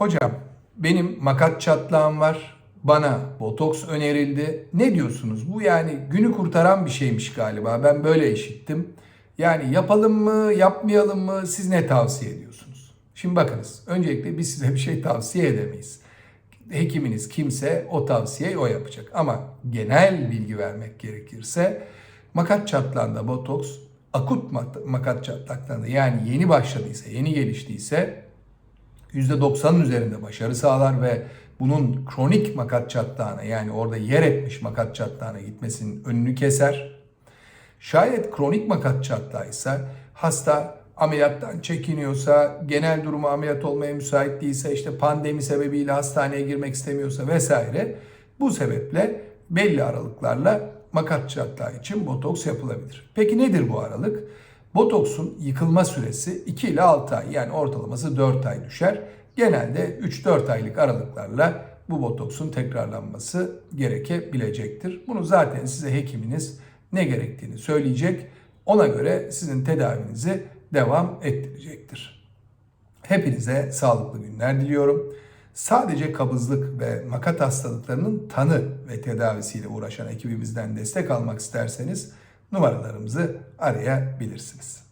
Hocam benim makat çatlağım var. Bana botoks önerildi. Ne diyorsunuz? Bu yani günü kurtaran bir şeymiş galiba. Ben böyle işittim. Yani yapalım mı, yapmayalım mı? Siz ne tavsiye ediyorsunuz? Şimdi bakınız. Öncelikle biz size bir şey tavsiye edemeyiz. Hekiminiz kimse o tavsiyeyi o yapacak. Ama genel bilgi vermek gerekirse makat çatlağında botoks akut makat çatlaklarında yani yeni başladıysa, yeni geliştiyse %90'ın üzerinde başarı sağlar ve bunun kronik makat çatlağına yani orada yer etmiş makat çatlağına gitmesinin önünü keser. Şayet kronik makat çatlağıysa hasta ameliyattan çekiniyorsa, genel durumu ameliyat olmaya müsait değilse, işte pandemi sebebiyle hastaneye girmek istemiyorsa vesaire bu sebeple belli aralıklarla makat çatlağı için botoks yapılabilir. Peki nedir bu aralık? Botoksun yıkılma süresi 2 ile 6 ay yani ortalaması 4 ay düşer. Genelde 3-4 aylık aralıklarla bu botoksun tekrarlanması gerekebilecektir. Bunu zaten size hekiminiz ne gerektiğini söyleyecek. Ona göre sizin tedavinizi devam ettirecektir. Hepinize sağlıklı günler diliyorum. Sadece kabızlık ve makat hastalıklarının tanı ve tedavisiyle uğraşan ekibimizden destek almak isterseniz numaralarımızı arayabilirsiniz.